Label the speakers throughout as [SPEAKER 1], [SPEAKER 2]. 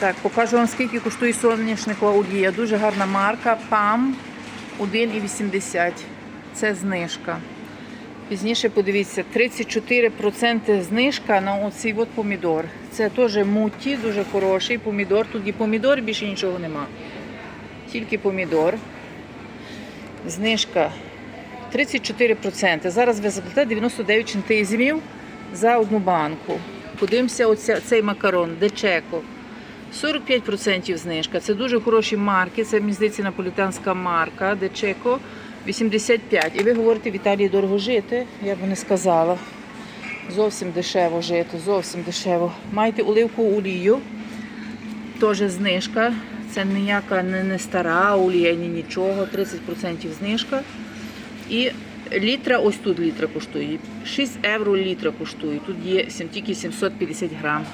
[SPEAKER 1] Так, покажу вам, скільки коштує соняшникова олія. Дуже гарна марка. ПАМ 1,80. Це знижка. Пізніше подивіться, 34% знижка на оцей от помідор. Це теж муті, дуже хороший помідор. Тут є помідор, більше нічого нема. Тільки помідор. Знижка 34%. Зараз ви заплатите 99 центизмів за одну банку. Подивимося, оця, цей макарон, дечеко. 45% знижка. Це дуже хороші марки. Це, мені здається, наполітанська марка Дечеко 85. І ви говорите, в Італії дорого жити. Я б не сказала. Зовсім дешево жити, зовсім дешево. Маєте оливкову олію, теж знижка. Це ніяка не, не стара олія, ні нічого. 30% знижка. І літра, ось тут літра коштує. 6 євро літра коштує. Тут є тільки 750 грам.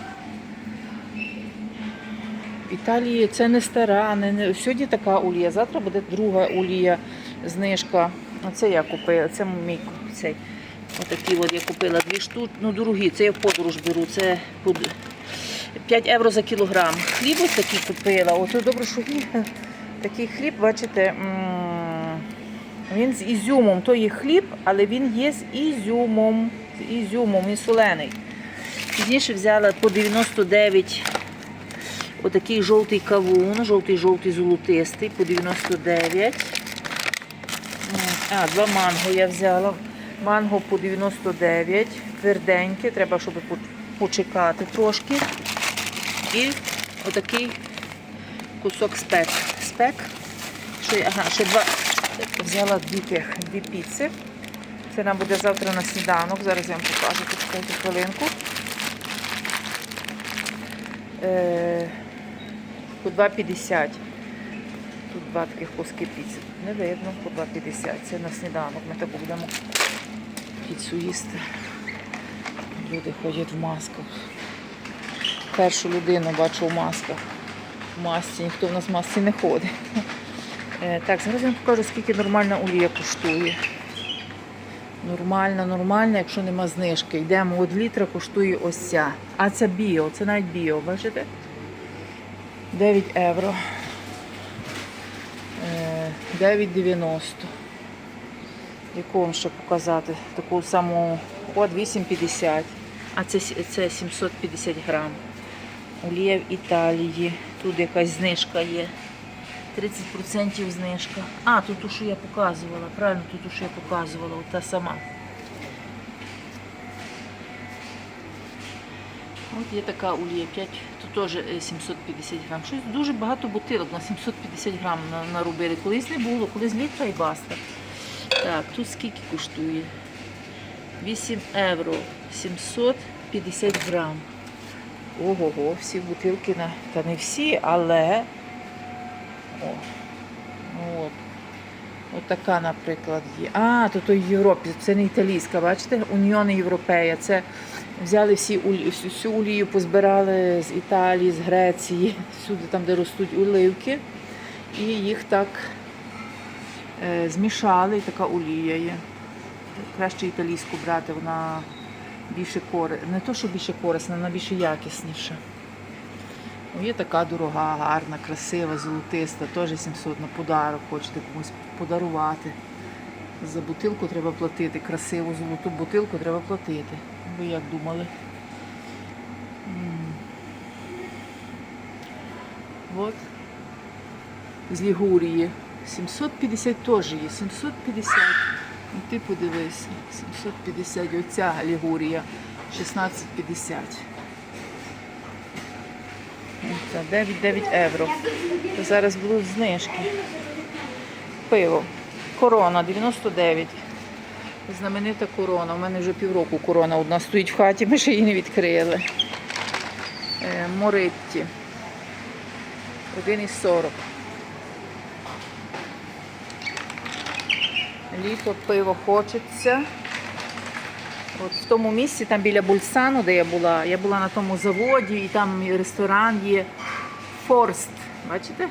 [SPEAKER 1] В Італії це не стара, не, сьогодні така олія, завтра буде друга олія, знижка. Оце я купила, це мій цей. Отакі от я купила дві штуки, ну дорогі, це я в подорож беру, це 5 євро за кілограм. Хліб ось такий купила. Ото добре, що є. Такий хліб, бачите, він з ізюмом. То є хліб, але він є з ізюмом. З ізюмом, він солений. Пізніше взяла по 99 Отакий жовтий кавун, жовтий-жовтий золотистий по 99. А, два манго я взяла. Манго по 99, тверденьке, треба, щоб почекати трошки. І отакий кусок спек. Спек. Ще, ага, ще два. Взяла дві дві піци. Це нам буде завтра на сніданок. Зараз я вам покажу, почекайте хвилинку. Е, по 2,50. Тут два таких куски піци. Не видно, по 2,50. Це на сніданок. Ми так будемо піцу їсти. Люди ходять в масках. Першу людину бачу в масках. В масці, ніхто в нас в масці не ходить. Е, Так, зараз я вам покажу, скільки нормальна олія коштує. Нормальна, нормальна, якщо нема знижки. Йдемо, от літра коштує ось ця. А це біо, це навіть біо, бачите? 9 євро. Е, 9,90. Яку вам ще показати? Таку саму, от 8,50. А це, це 750 грам. Олія в Італії. Тут якась знижка є. 30% знижка. А, тут ту, що я показувала. Правильно, тут ту, що я показувала, от та сама. От є така олія 5, тут теж е, 750 грам. Щось дуже багато бутилок на 750 грам на- наробили. Колись не було, колись літра і баста. Так, тут скільки коштує? 8 євро, 750 грам. Ого-го, всі бутилки на. Та не всі, але. О, ну от. От така, наприклад, є. А, то той в Європі, це не італійська, бачите? Уніони Європея. Це взяли всі всю олію, позбирали з Італії, з Греції, всюди там, де ростуть оливки. І їх так е, змішали, і така олія є. Краще італійську брати, вона більше корисна. Не то, що більше корисна, вона більше якісніша. Ну, Є така дорога, гарна, красива, золотиста, теж 700 на подарок, хочете комусь подарувати. За бутилку треба платити, красиву золоту бутилку треба платити. Ви як думали? От. З Лігурії. 750 теж є. 750. Ну, ти подивися. 750. Оця Лігурія. 1650. Це 9, 9 євро. Зараз будуть знижки. Пиво. Корона 99. Знаменита корона. У мене вже півроку корона одна стоїть в хаті, ми ще її не відкрили. Е, Моритті. 1,40. Літо пиво хочеться. От в тому місці, там біля Бульсану, де я була, я була на тому заводі, і там ресторан є Форст. Бачите?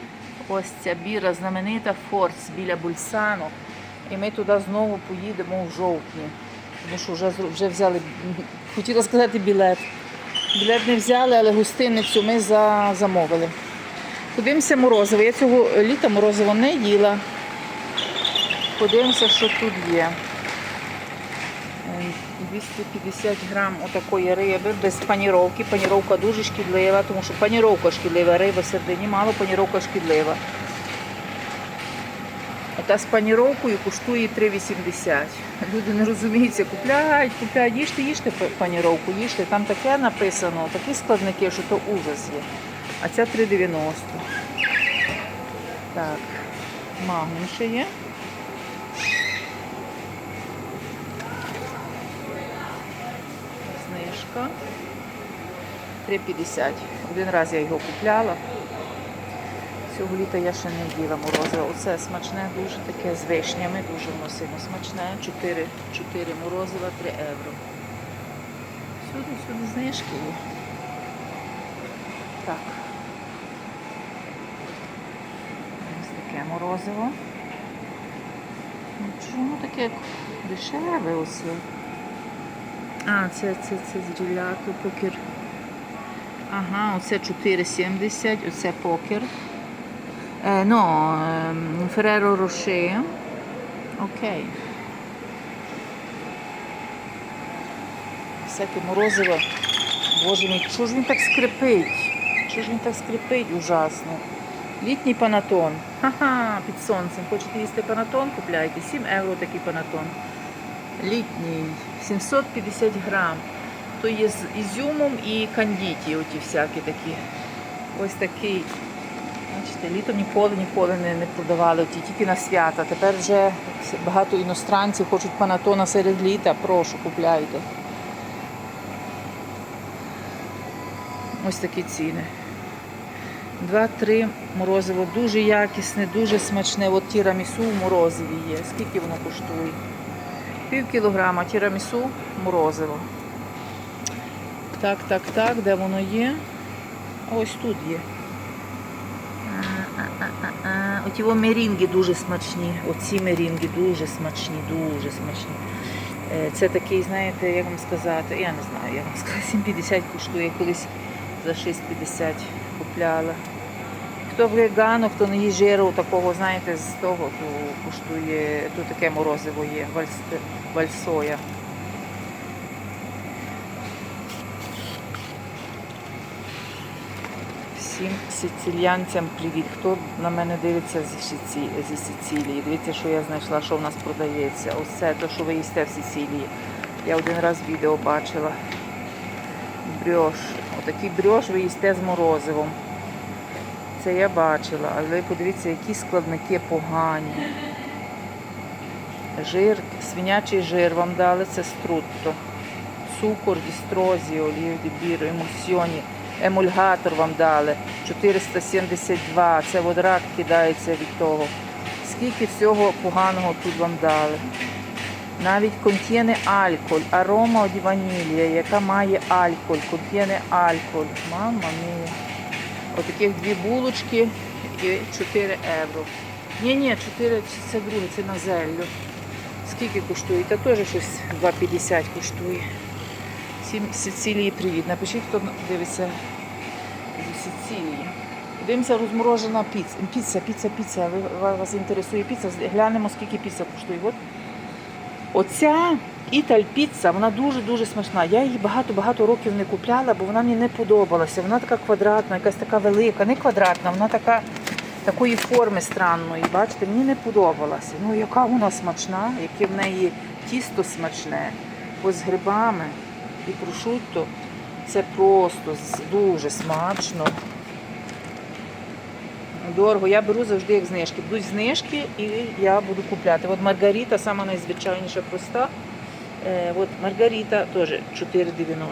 [SPEAKER 1] Ось ця біра знаменита Форст біля Бульсану. І ми туди знову поїдемо в жовтні. Тому що вже, вже взяли, хотіла сказати білет. Білет не взяли, але гостиницю ми за... замовили. Подивимося морозиво. Я цього літа морозиво не їла. Подивимося, що тут є. Е, 250 грам отакої риби без паніровки. Паніровка дуже шкідлива, тому що паніровка шкідлива, риба середині мало, паніровка шкідлива. Та з паніровкою коштує 3,80. Люди не розуміються, купляють, купляють, їжте, їжте паніровку, їжте. Там таке написано, такі складники, що то ужас є. А ця 3,90. Так, магнум ще є. Знижка. 3,50. Один раз я його купляла. Цього літа я ще не їла морозиво. Оце смачне, дуже таке з вишнями, дуже воно сильно смачне. 4, 4 морозива, 3 євро. Сюди, сюди знижки є. Так. Ось таке морозиво. Ну, Чому таке дешеве оце? А, це, це, це з джелято, покер. Ага, оце 4,70, оце покер. Eh, no, ehm, Ferrero Rocher. Ok. Всяке морозиво. Боже мій, чого ж він так скрипить? Чого ж він так скрипить ужасно? Літній панатон. Ха-ха, під сонцем. Хочете їсти панатон? Купляйте. 7 євро такий панатон. Літній. 750 грам. То є з ізюмом і кандіті, оті всякі такі. Ось такий. Бачите, літом ніколи ніколи не, не продавали ті, тільки на свята. Тепер вже багато іностранців хочуть панатона серед літа. Прошу, купляйте. Ось такі ціни. Два-три морозиво дуже якісне, дуже смачне. От тірамісу в морозиві є. Скільки воно коштує? Пів кілограма тірамісу морозиво. Так, так, так, де воно є? Ось тут є. Оті мерінги дуже смачні. Оці мерінги дуже смачні, дуже смачні. Е, Це такий, знаєте, як вам сказати, я не знаю, як вам сказати, 7,50 коштує, колись за 6,50 купляла. Хто вегано, хто не їсть жиру такого, знаєте, з того, то коштує, то таке морозиво є, вальс- вальсоя. Всім сициліянцям привіт. Хто на мене дивиться зі, Сицилії? Дивіться, що я знайшла, що в нас продається. Ось це те, що ви їсте в Сицилії. Я один раз відео бачила. Брьош. Отакий брьош ви їсте з морозивом. Це я бачила, але подивіться, які складники погані. Жир, свинячий жир вам дали, це струтто. Цукор, дістрозі, олію дебір, емульсіоні. Емульгатор вам дали 472. Це от рак кидається від того. Скільки всього поганого тут вам дали. Навіть контєне алкоголь, арома ді ванілія, яка має алкоголь, контєне алкоголь. Мама мія. Отаких дві булочки і 4 євро. Ні, ні, 4 це друге, це на зеллю. Скільки коштує? Та теж щось 2,50 коштує. Всім Сицилії привіт. Напишіть, хто дивиться з Сицилії. Дивимося розморожена піца. Піца, піца, піца. Вас інтересує піца? Глянемо, скільки піца коштує. От. Оця італь піца, вона дуже-дуже смачна. Я її багато-багато років не купляла, бо вона мені не подобалася. Вона така квадратна, якась така велика, не квадратна, вона така такої форми странної. Бачите, мені не подобалася. Ну, яка вона смачна, яке в неї тісто смачне, ось з грибами і прошутто. Це просто дуже смачно. Дорого. Я беру завжди як знижки. Будуть знижки і я буду купляти. От Маргарита, сама найзвичайніша проста. Е, от Маргарита теж 4,90.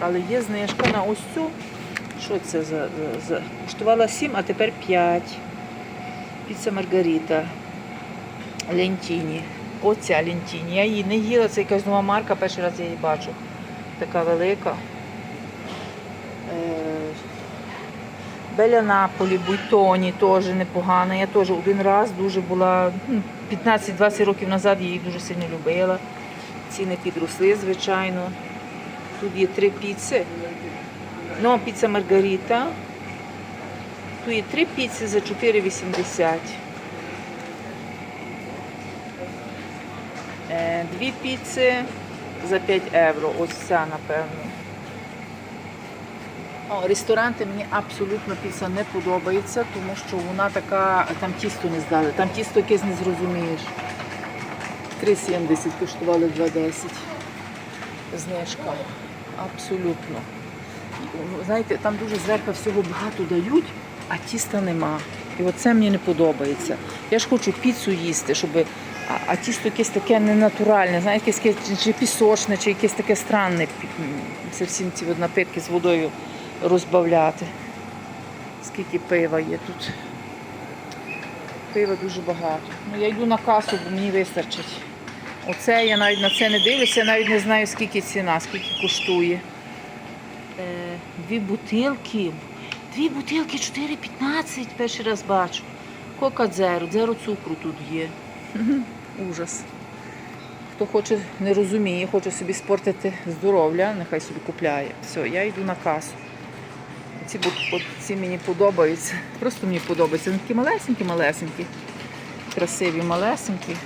[SPEAKER 1] Але є знижка на ось цю. Що це за, за? Коштувала 7, а тепер 5. Піца Маргарита. Лентіні. Оця Лентіні. Я її не їла, це якась нова марка, перший раз я її бачу. Така велика. Е, Беля Наполі, Буйтоні теж непогана. Я теж один раз дуже була, ну, 15-20 років назад її дуже сильно любила. Ціни підросли, звичайно. Тут є три піци. Ну, піца Маргарита. Тут є три піци за 4,80. Е, Дві піци за 5 євро. Ось ця, напевно. О, ресторанти мені абсолютно піца не подобається, тому що вона така, там тісто не здали, там тісто якесь не зрозумієш. 3,70 коштували 2,10. Знижка. Абсолютно. Знаєте, там дуже зверху всього багато дають, а тіста нема. І оце мені не подобається. Я ж хочу піцу їсти, щоб. А, а тісто якесь таке ненатуральне, знаєте, якесь чи пісочне, чи якесь таке странне. Це всім ці напитки з водою розбавляти. Скільки пива є тут. Пива дуже багато. Ну, я йду на касу, бо мені вистачить. Оце я навіть на це не дивлюся, я навіть не знаю, скільки ціна, скільки коштує. Е, дві бутилки. Дві бутилки 4,15 перший раз бачу. Кока дзеро, дзеро цукру тут є. Ужас. Хто хоче, не розуміє, хоче собі спортити здоров'я, нехай собі купляє. Все, я йду на касу. Ці, ці мені подобаються. Просто мені подобаються. Вони такі малесенькі, малесенькі. Красиві, малесенькі.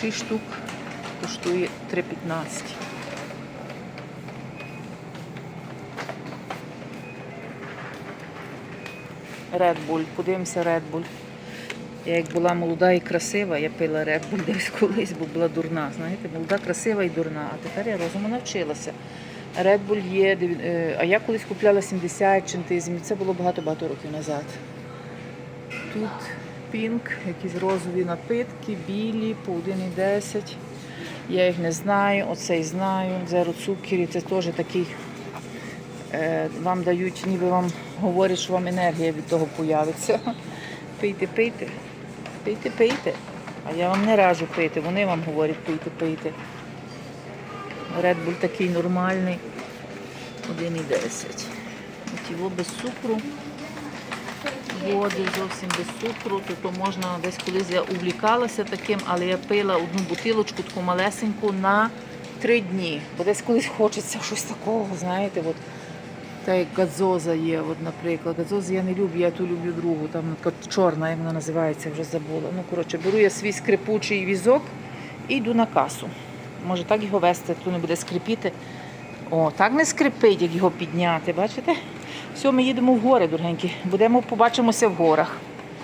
[SPEAKER 1] 6 штук коштує 3,15. Red Bull. Подивимося Red Bull. Я як була молода і красива, я пила Red Bull десь колись, бо була дурна. Знаєте, молода, красива і дурна. А тепер я розуму навчилася. Red Bull є, е, а я колись купляла 70 чентизмів. Це було багато-багато років назад. Тут пінк, якісь розові напитки, білі, по 1,10. Я їх не знаю, оцей знаю. Зеро цукері, це теж такий. Е, вам дають, ніби вам говорять, що вам енергія від того появиться. Пийте, пийте, пийте, пийте. А я вам не раджу пити, вони вам говорять пийте, пийте. Bull такий нормальний. 1,10. Ті во без цукру. Води зовсім без цукру, то, то можна десь колись я увлікалася таким, але я пила одну бутилочку таку малесеньку на три дні. Бо десь колись хочеться щось такого, знаєте, от, та як гадзоза є, от, наприклад. Гадзозу я не люблю, я ту люблю другу, там чорна, як вона називається, вже забула. Ну, коротше, беру я свій скрипучий візок і йду на касу. Може так його вести, то не буде скрипіти. О, так не скрипить, як його підняти, бачите? Все, ми їдемо в гори, дорогенькі. Будемо побачимося в горах.